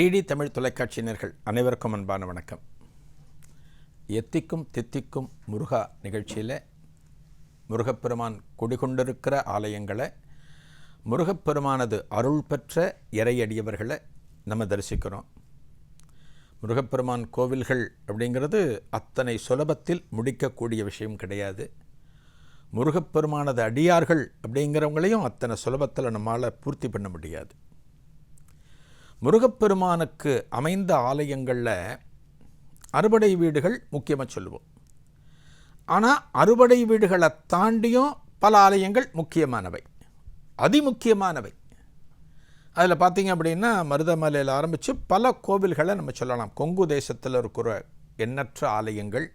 DD Tamil தொலைக்காட்சியினர்கள் அனைவருக்கும் அன்பான வணக்கம். எத்திக்கும் தித்திக்கும் முருகா நிகழ்ச்சியில் முருகப்பெருமான் குடிகொண்டிருக்கிற ஆலயங்களை முருகப்பெருமானது அருள் பெற்ற இறையடியவர்களை நம்ம தரிசிக்கிறோம். முருகப்பெருமான் கோவில்கள் அப்படிங்கிறது அத்தனை சுலபத்தில் முடிக்கக்கூடிய விஷயம் கிடையாது. முருகப்பெருமானது அடியார்கள் அப்படிங்கிறவங்களையும் அத்தனை சுலபத்தில் நம்மால் பூர்த்தி பண்ண முடியாது. முருகப்பெருமானுக்கு அமைந்த ஆலயங்களில் அறுபடை வீடுகள் முக்கியமாக சொல்லுவோம். ஆனால் அறுபடை வீடுகளை தாண்டியும் பல ஆலயங்கள் முக்கியமானவை. அதிமுக்கியமானவை. அதில் பார்த்தீங்க அப்படின்னா மருதமலையில் ஆரம்பித்து பல கோவில்களை நம்ம சொல்லலாம். கொங்கு தேசத்தில் இருக்கிற எண்ணற்ற ஆலயங்கள்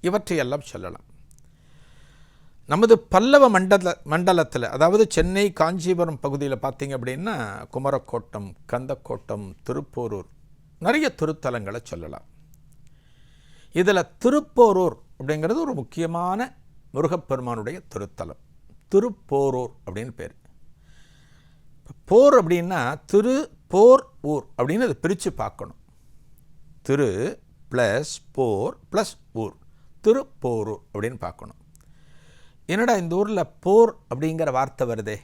இவற்றையெல்லாம் சொல்லலாம். நமது பல்லவ மண்டல மண்டலத்தில் அதாவது சென்னை காஞ்சிபுரம் பகுதியில் பார்த்தீங்க அப்படின்னா குமரக்கோட்டம் கந்தக்கோட்டம் திருப்போரூர் நிறைய திருத்தலங்களை சொல்லலாம். இதில் திருப்போரூர் அப்படிங்கிறது ஒரு முக்கியமான முருகப்பெருமானுடைய திருத்தலம். திருப்போரூர் அப்படின்னு பேர். போர் அப்படின்னா திரு போர் ஊர் அப்படின்னு அதை பிரித்து பார்க்கணும். திரு ப்ளஸ் போர் ப்ளஸ் ஊர். திருப்போரூர் அப்படின்னு பார்க்கணும். என்னடா இந்த ஊரில் போர் அப்படிங்கிற வார்த்தை வருதே?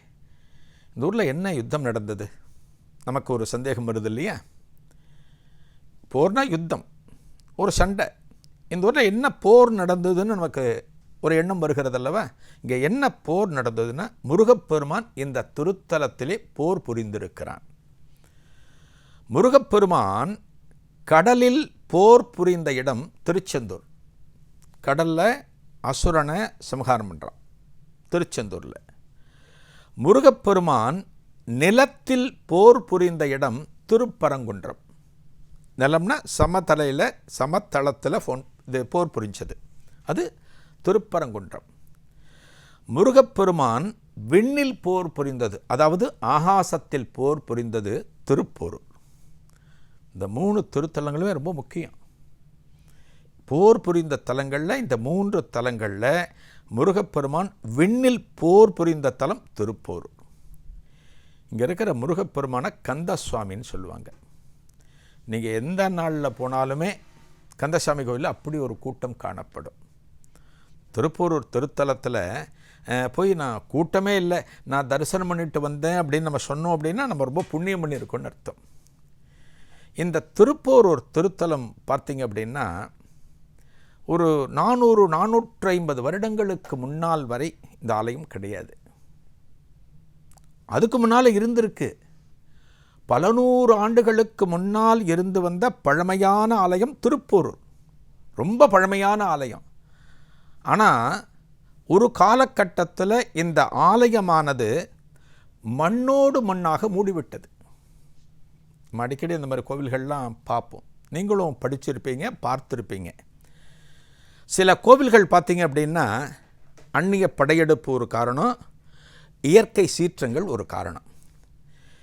இந்த ஊரில் என்ன யுத்தம் நடந்தது? நமக்கு ஒரு சந்தேகம் வருது இல்லையா? போர்னால் யுத்தம் ஒரு சண்டை. இந்த ஊரில் என்ன போர் நடந்ததுன்னு நமக்கு ஒரு எண்ணம் வருகிறது அல்லவா? இங்கே என்ன போர் நடந்ததுன்னா முருகப்பெருமான் இந்த திருத்தலத்திலே போர் புரிந்திருக்கிறான். முருகப்பெருமான் கடலில் போர் புரிந்த இடம் திருச்செந்தூர். கடலில் அசுரனை சம்ஹாரம் பண்ணுறான் திருச்செந்தூரில். முருகப்பெருமான் நிலத்தில் போர் புரிந்த இடம் திருப்பரங்குன்றம். நிலம்னா சமதலையில் சமத்தளத்தில் ஃபோன் இது போர் புரிஞ்சது. அது திருப்பரங்குன்றம். முருகப்பெருமான் விண்ணில் போர் புரிந்தது அதாவது ஆகாசத்தில் போர் புரிந்தது திருப்போர் இந்த மூணு திருத்தலங்களுமே ரொம்ப முக்கியம். போர் புரிந்த தலங்களில் இந்த மூன்று தலங்களில் முருகப்பெருமான் விண்ணில் போர் புரிந்த தலம் திருப்போர் இங்கே இருக்கிற முருகப்பெருமான கந்தசுவாமின்னு சொல்லுவாங்க. நீங்கள் எந்த நாளில் போனாலுமே கந்தசாமி கோவிலில் அப்படி ஒரு கூட்டம் காணப்படும். திருப்பூரூர் திருத்தலத்தில் போய் நான் கூட்டமே இல்லை நான் தரிசனம் பண்ணிட்டு வந்தேன் அப்படின்னு நம்ம சொன்னோம் அப்படின்னா நம்ம ரொம்ப புண்ணியம் பண்ணியிருக்கோன்னு அர்த்தம். இந்த திருப்போரூர் திருத்தலம் பார்த்திங்க அப்படின்னா ஒரு நானூறு நானூற்றி ஐம்பது வருடங்களுக்கு முன்னால் வரை இந்த ஆலயம் கிடையாது. அதுக்கு முன்னால் இருந்திருக்கு. பல நூறு ஆண்டுகளுக்கு முன்னால் இருந்து வந்த பழமையான ஆலயம் திருப்பூர். ரொம்ப பழமையான ஆலயம். ஆனால் ஒரு காலகட்டத்தில் இந்த ஆலயமானது மண்ணோடு மண்ணாக மூடிவிட்டது. அடிக்கடி இந்த மாதிரி கோவில்கள்லாம் பார்ப்போம். நீங்களும் படிச்சிருப்பீங்க பார்த்துருப்பீங்க. சில கோவில்கள் பார்த்தீங்க அப்படின்னா அந்நிய படையெடுப்பு ஒரு காரணம் இயற்கை சீற்றங்கள் ஒரு காரணம்.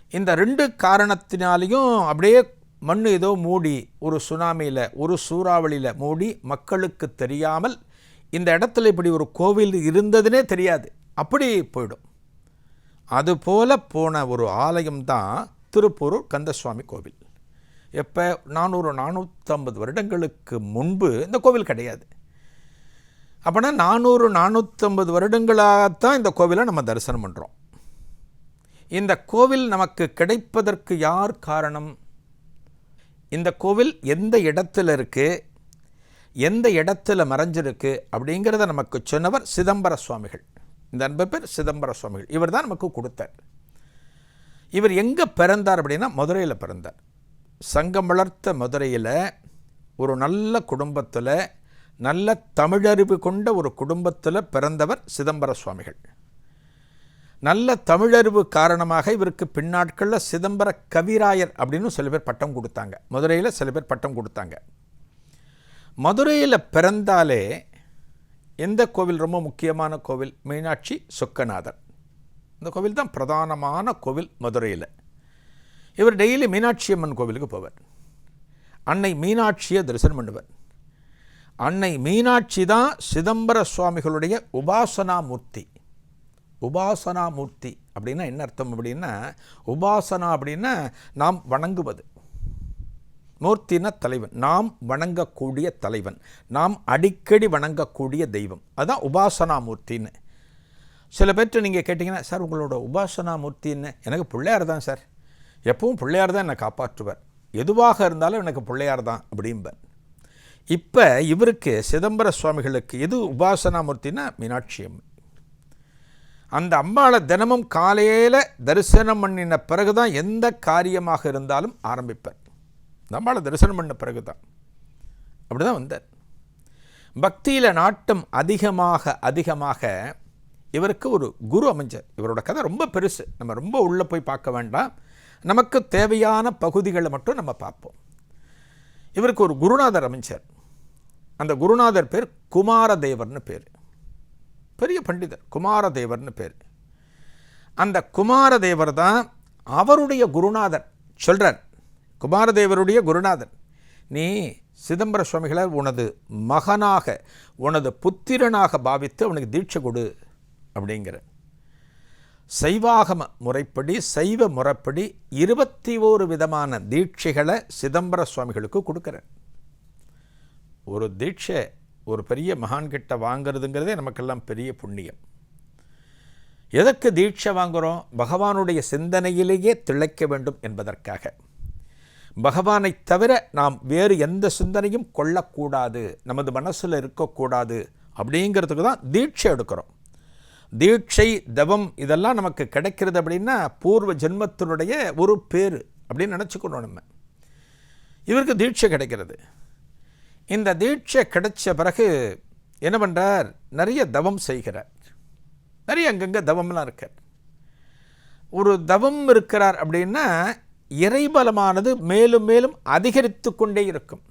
இந்த ரெண்டு காரணத்தினாலையும் அப்படியே மண் ஏதோ மூடி ஒரு சுனாமியில் ஒரு சூறாவளியில் மூடி மக்களுக்கு தெரியாமல் இந்த இடத்துல இப்படி ஒரு கோவில் இருந்ததுனே தெரியாது. அப்படி போயிடும். அதுபோல் போன ஒரு ஆலயம்தான் திருப்பூரூர் கந்தசுவாமி கோவில். எப்போ? நானூறு நானூற்றம்பது வருடங்களுக்கு முன்பு இந்த கோவில் கிடையாது. அப்போனா நானூறு நானூற்றம்பது வருடங்களாகத்தான் இந்த கோவிலை நம்ம தரிசனம் பண்ணுறோம் இந்த கோவில் நமக்கு கிடைப்பதற்கு யார் காரணம்? இந்த கோவில் எந்த இடத்துல இருக்குது எந்த இடத்துல மறைஞ்சிருக்கு? அப்படிங்கிறத நமக்கு சொன்னவர் சிதம்பர சுவாமிகள். இந்த அன்பு பேர் சிதம்பர சுவாமிகள். இவர் தான் நமக்கு கொடுத்தார். இவர் எங்கே பிறந்தார் அப்படின்னா மதுரையில் பிறந்தார். சங்கம் வளர்த்த மதுரையில் ஒரு நல்ல குடும்பத்தில் நல்ல தமிழறிவு கொண்ட ஒரு குடும்பத்தில் பிறந்தவர் சிதம்பர சுவாமிகள் நல்ல தமிழறிவு காரணமாக இவருக்கு பின்னாட்களில் சிதம்பர கவிராயர் அப்படின்னு சில பேர் பட்டம் கொடுத்தாங்க. மதுரையில் சில பேர் பட்டம் கொடுத்தாங்க. மதுரையில் பிறந்தாலே எந்த கோவில் ரொம்ப முக்கியமான கோவில்? மீனாட்சி சொக்கநாதர். இந்த கோவில் தான் பிரதானமான கோவில் மதுரையில். இவர் டெய்லி மீனாட்சி அம்மன் கோவிலுக்கு போவார். அன்னை மீனாட்சியை தரிசனம் பண்ணுவார். அன்னை மீனாட்சி தான் சிதம்பர சுவாமிகளுடைய உபாசனா மூர்த்தி உபாசனா மூர்த்தி அப்படின்னா என்ன அர்த்தம் அப்படின்னா உபாசனா அப்படின்னா நாம் வணங்குவது. மூர்த்தின தலைவன் நாம் வணங்கக்கூடிய தலைவன் நாம் அடிக்கடி வணங்கக்கூடிய தெய்வம். அதுதான் உபாசனா மூர்த்தின்னு சில பேர்ட்டு நீங்கள் கேட்டிங்கன்னா சார் உங்களோட உபாசனா என்ன எனக்கு பிள்ளையார் தான் சார். எப்பவும் பிள்ளையார் தான் என்னை காப்பாற்றுவார். எதுவாக இருந்தாலும் எனக்கு பிள்ளையார் தான் அப்படிம்பர். இப்போ இவருக்கு சிதம்பர சுவாமிகளுக்கு எது உபாசனாமூர்த்தினா மீனாட்சி அம்மை அந்த அம்பாளை தினமும் காலையில் தரிசனம் பண்ணின பிறகு தான் எந்த காரியமாக இருந்தாலும் ஆரம்பிப்பார். இந்த அம்பாளை தரிசனம் பண்ண பிறகு தான் அப்படி தான் வந்தார். பக்தியில் நாட்டம் அதிகமாக அதிகமாக இவருக்கு ஒரு குரு அமைஞ்சார். இவரோட கதை ரொம்ப பெருசு. நம்ம ரொம்ப உள்ளே போய் பார்க்க வேண்டாம். நமக்கு தேவையான பகுதிகளை மட்டும் நம்ம பார்ப்போம். இவருக்கு ஒரு குருநாதர் அமைஞ்சார். அந்த குருநாதர் பேர் குமாரதேவர்னு பேர். பெரிய பண்டிதர் குமாரதேவர்னு பேர். அந்த குமாரதேவர் தான் அவருடைய குருநாதர். சொல்கிறார் குமாரதேவருடைய குருநாதர் நீ சிதம்பர சுவாமிகளை உனது மகனாக உனது புத்திரனாக பாவித்து அவனுக்கு தீட்சை கொடு அப்படிங்கிற சைவாகம முறைப்படி சைவ முறைப்படி இருபத்தி ஓரு விதமான தீட்சைகளை சிதம்பர சுவாமிகளுக்கு கொடுக்குறேன் ஒரு தீட்சை ஒரு பெரிய மகான்கிட்ட வாங்கிறதுங்கிறதே நமக்கெல்லாம் பெரிய புண்ணியம். எதற்கு தீட்சை வாங்குகிறோம் பகவானுடைய சிந்தனையிலேயே திளைக்க வேண்டும் என்பதற்காக. பகவானை தவிர நாம் வேறு எந்த சிந்தனையும் கொள்ளக்கூடாது நமது மனசில் இருக்கக்கூடாது அப்படிங்கிறதுக்கு தான் தீட்சை எடுக்கிறோம். தீட்சை தவம் இதெல்லாம் நமக்கு கிடைக்கிறது அப்படின்னா பூர்வ ஜென்மத்தினுடைய ஒரு பேர் அப்படின்னு நினச்சிக்கணும் நம்ம. இவருக்கு தீட்சை கிடைக்கிறது. இந்த தீட்சை கிடைச்ச பிறகு என்ன பண்ணுறார் நிறைய தவம் செய்கிறார். நிறைய அங்கங்கே தவம்லாம் இருக்கார். ஒரு தவம் இருக்கிறார் அப்படின்னா இறைபலமானது மேலும் மேலும் அதிகரித்து கொண்டே இருக்கும்.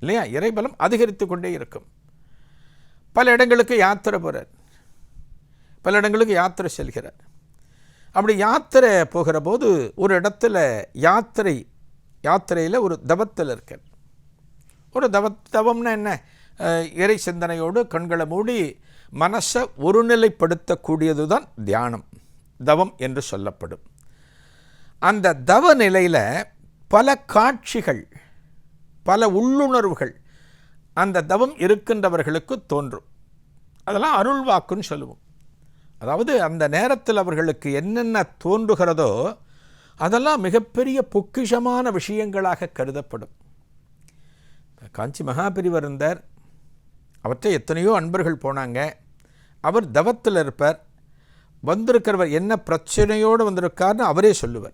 இல்லையா? இறைபலம் அதிகரித்து கொண்டே இருக்கும். பல இடங்களுக்கு யாத்திரை போகிறார் பல இடங்களுக்கு யாத்திரை செல்கிறார். அப்படி யாத்திரை போகிற போது ஒரு இடத்துல யாத்திரை யாத்திரையில் ஒரு தவத்தில் இருக்கார். ஒரு தவ தவம்னா என்ன? இறை சிந்தனையோடு கண்களை மூடி மனசை ஒருநிலைப்படுத்தக்கூடியது தான் தியானம் தவம் என்று சொல்லப்படும். அந்த தவ நிலையில் பல காட்சிகள் பல உள்ளுணர்வுகள் அந்த தவம் இருக்கின்றவர்களுக்கு தோன்றும். அதெல்லாம் அருள்வாக்குன்னு சொல்லுவோம். அதாவது அந்த நேரத்தில் அவர்களுக்கு என்னென்ன தோன்றுகிறதோ அதெல்லாம் மிகப்பெரிய பொக்கிஷமான விஷயங்களாக கருதப்படும். காஞ்சி மகாபிரிவர் இருந்தார். அவற்றை எத்தனையோ அன்பர்கள் போனாங்க. அவர் தவத்தில் இருப்பார். வந்திருக்கிறவர் என்ன பிரச்சனையோடு வந்திருக்காருன்னு அவரே சொல்லுவார்.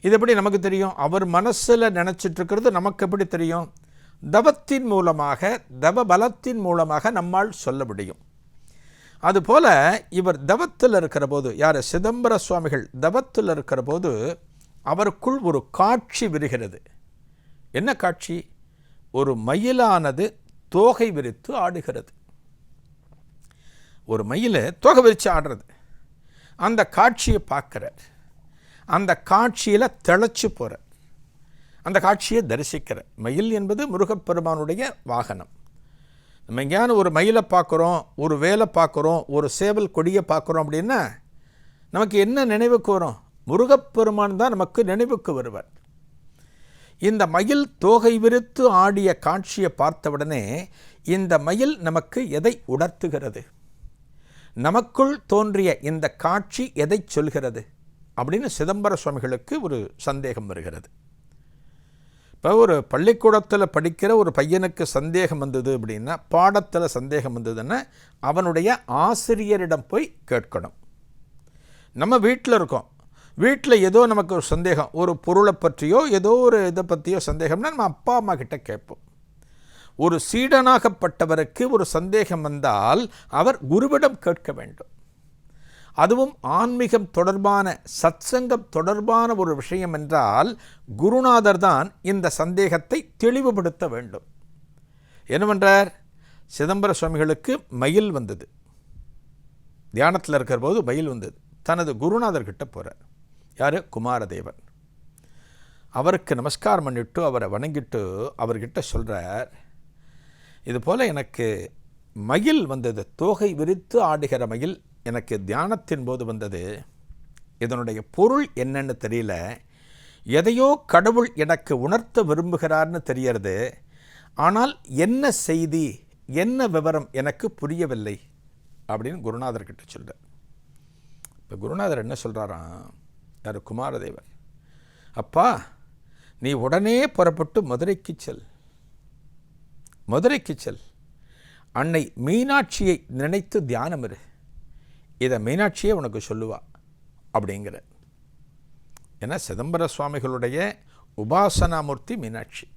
இது எப்படி நமக்கு தெரியும்? அவர் மனசில் நினச்சிட்ருக்கிறது நமக்கு எப்படி தெரியும்? தவத்தின் மூலமாக தவ பலத்தின் மூலமாக நம்மால் சொல்ல முடியும். அதுபோல இவர் தவத்தில் இருக்கிற போது யார்? சிதம்பர சுவாமிகள் தவத்தில் இருக்கிற போது அவருக்குள் ஒரு காட்சி விரிகிறது. என்ன காட்சி? ஒரு மயிலானது தோகை விரித்து ஆடுகிறது. ஒரு மயில் தோகை விரித்து ஆடுறது. அந்த காட்சியை பார்க்குறார். அந்த காட்சியில் திளைச்சு போகிறார் அந்த காட்சியை தரிசிக்கிறார். மயில் என்பது முருகப்பெருமானுடைய வாகனம். நம்ம எங்கேயான ஒரு மயிலை பார்க்குறோம் ஒரு வேலை பார்க்குறோம் ஒரு சேவல் கொடியை பார்க்குறோம் அப்படின்னா நமக்கு என்ன நினைவுக்கு வரும்? முருகப்பெருமான் தான் நமக்கு நினைவுக்கு வருவார். இந்த மயில் தோகை விரித்து ஆடிய காட்சியை பார்த்தவுடனே இந்த மயில் நமக்கு எதை உணர்த்துகிறது? நமக்குள் தோன்றிய இந்த காட்சி எதை சொல்கிறது? அப்படின்னு சிதம்பர சுவாமிகளுக்கு ஒரு சந்தேகம் வருகிறது. இப்போ ஒரு பள்ளிக்கூடத்தில் படிக்கிற ஒரு பையனுக்கு சந்தேகம் வந்தது அப்படின்னா பாடத்தில் சந்தேகம் வந்ததுன்னா அவனுடைய ஆசிரியரிடம் போய் கேட்கணும். நம்ம வீட்டில் இருக்கோம். வீட்டில் ஏதோ நமக்கு ஒரு சந்தேகம் ஒரு பொருளை பற்றியோ ஏதோ ஒரு இதை பற்றியோ சந்தேகம்னா நம்ம அப்பா அம்மா கிட்ட கேட்போம். ஒரு சீடனாகப்பட்டவருக்கு ஒரு சந்தேகம் வந்தால் அவர் குருவிடம் கேட்க வேண்டும். அதுவும் ஆன்மீகம் தொடர்பான சத்சங்கம் தொடர்பான ஒரு விஷயம் என்றால் குருநாதர் தான் இந்த சந்தேகத்தை தெளிவுபடுத்த வேண்டும். என்னவென்றார் சிதம்பர சுவாமிகளுக்கு மயில் வந்தது. தியானத்தில் இருக்கிற போது மயில் வந்தது. தனது குருநாதர்கிட்ட போகிறார் யார்? குமாரதேவன். அவருக்கு நமஸ்காரம் பண்ணிட்டு அவரை வணங்கிட்டு அவர்கிட்ட சொல்கிறார் இது போல் எனக்கு மயில் வந்தது. தோகை விரித்து ஆடுகிற மயில் எனக்கு தியானத்தின் போது வந்தது. இதனுடைய பொருள் என்னன்னு தெரியல. எதையோ கடவுள் எனக்கு உணர்த்த விரும்புகிறார்னு தெரியறது. ஆனால் என்ன செய்தி என்ன விவரம் எனக்கு புரியவில்லை. அப்படின்னு குருநாதர்கிட்ட சொல்கிறார் இப்போ குருநாதர் என்ன சொல்கிறாராம் யார் குமாரதேவர் அப்பா நீ உடனே புறப்பட்டு மதுரைக்கு செல். மதுரைக்கு செல். அன்னை மீனாட்சியை நினைத்து தியானம் இரு. இதை மீனாட்சியே உனக்கு சொல்லுவா அப்படிங்கிற. ஏன்னா சிதம்பர சுவாமிகளுடைய உபாசனாமூர்த்தி மீனாட்சி.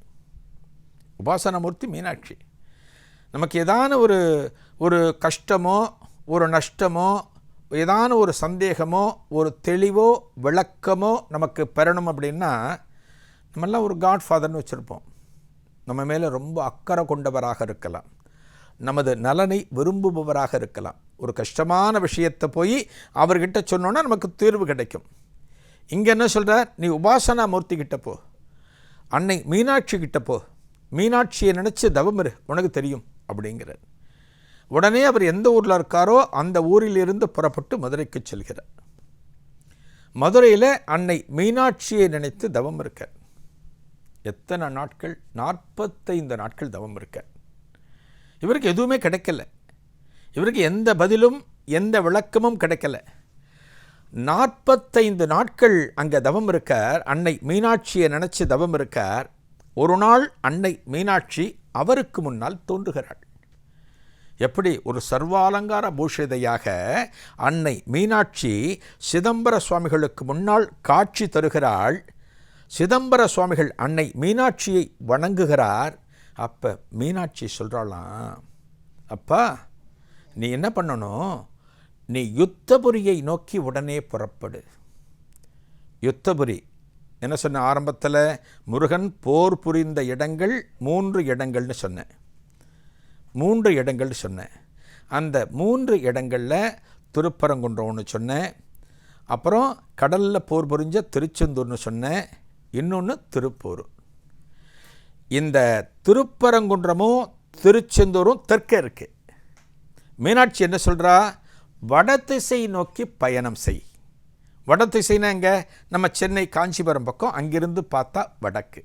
உபாசனாமூர்த்தி மீனாட்சி. நமக்கு ஏதான ஒரு ஒரு கஷ்டமோ ஒரு நஷ்டமோ ஏதான ஒரு சந்தேகமோ ஒரு தெளிவோ விளக்கமோ நமக்கு பெறணும் அப்படின்னா நம்மெல்லாம் ஒரு காட்ஃபாதர்னு வச்சுருப்போம். நம்ம மேலே ரொம்ப அக்கறை கொண்டவராக இருக்கலாம். நமது நலனை விரும்புபவராக இருக்கலாம். ஒரு கஷ்டமான விஷயத்தை போய் அவர்கிட்ட சொன்னோன்னா நமக்கு தீர்வு கிடைக்கும். இங்கே என்ன சொல்கிறார் நீ உபாசனா மூர்த்தி கிட்ட போ. அன்னை மீனாட்சி கிட்ட போ. மீனாட்சியை நினச்சி தவமிரு உனக்கு தெரியும். அப்படிங்கிறார். உடனே அவர் எந்த ஊரில் இருக்காரோ அந்த ஊரிலிருந்து புறப்பட்டு மதுரைக்கு செல்கிறார். மதுரையில் அன்னை மீனாட்சியை நினைத்து தவம் இருக்க. எத்தனை நாட்கள்? நாற்பத்தைந்து நாட்கள் தவம் இருக்க. இவருக்கு எதுவுமே கிடைக்கல. இவருக்கு எந்த பதிலும் எந்த விளக்கமும் கிடைக்கல. நாற்பத்தைந்து நாட்கள் அங்கே தவம் இருக்கார். அன்னை மீனாட்சியை நினச்சி தவம் இருக்கார். ஒரு நாள் அன்னை மீனாட்சி அவருக்கு முன்னால் தோன்றுகிறாள். எப்படி? ஒரு சர்வாலங்கார பூஷிதையாக அன்னை மீனாட்சி சிதம்பர சுவாமிகளுக்கு முன்னால் காட்சி தருகிறாள். சிதம்பர சுவாமிகள் அன்னை மீனாட்சியை வணங்குகிறார். அப்போ மீனாட்சி சொல்கிறாளாம் அப்பா நீ என்ன பண்ணணும்? நீ யுத்தபுரியை நோக்கி உடனே புறப்படு. யுத்தபுரி என்ன சொன்ன ஆரம்பத்தில்? முருகன் போர் புரிந்த இடங்கள் மூன்று இடங்கள்னு சொன்னேன் மூன்று இடங்கள்னு சொன்னேன். அந்த மூன்று இடங்களில் திருப்பரங்குன்றம்னு சொன்னேன். அப்புறம் கடலில் போர் புரிஞ்ச திருச்செந்தூர்னு சொன்னேன். இன்னொன்று திருப்பூர். இந்த திருப்பரங்குன்றமும் திருச்செந்தூரும் தெற்கே இருக்குது மீனாட்சி என்ன சொல்கிறா வடதிசை நோக்கி பயணம் செய். வடதிசைனா எங்கே? நம்ம சென்னை காஞ்சிபுரம் பக்கம் அங்கிருந்து பார்த்தா வடக்கு.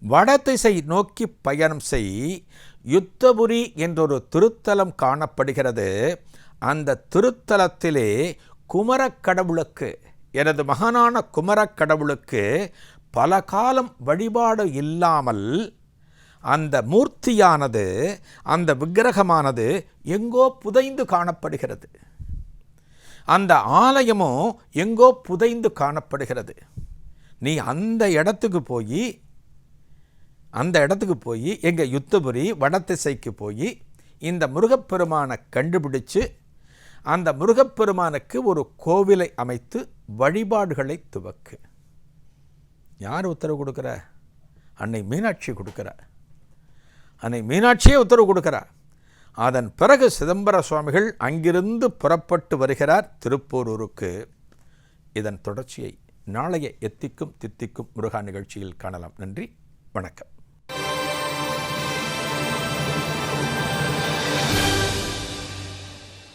வடதிசை நோக்கி பயணம் செய். யுத்தபுரி என்றொரு திருத்தலம் காணப்படுகிறது. அந்த திருத்தலத்திலே குமரக்கடவுளுக்கு எனது மகனான குமரக்கடவுளுக்கு பல காலம் வழிபாடு இல்லாமல் அந்த மூர்த்தியானது அந்த விக்கிரகமானது எங்கோ புதைந்து காணப்படுகிறது. அந்த ஆலயமும் எங்கோ புதைந்து காணப்படுகிறது. நீ அந்த இடத்துக்கு போய் அந்த இடத்துக்கு போய் எங்கள் யுத்தபுரி வடதிசைக்கு போய் இந்த முருகப்பெருமானை கண்டுபிடிச்சு அந்த முருகப்பெருமானுக்கு ஒரு கோவிலை அமைத்து வழிபாடுகளை துவக்கு. யார் உத்தரவு கொடுக்குற? அன்னை மீனாட்சி கொடுக்குற. அன்னை மீனாட்சியே உத்தரவு கொடுக்குறா. அதன் பிறகு சிதம்பர சுவாமிகள் அங்கிருந்து புறப்பட்டு வருகிறார் திருப்போரூருக்கு. இதன் தொடர்ச்சியை நாளைய எத்திக்கும் தித்திக்கும் முருகா நிகழ்ச்சியில் காணலாம். நன்றி வணக்கம்.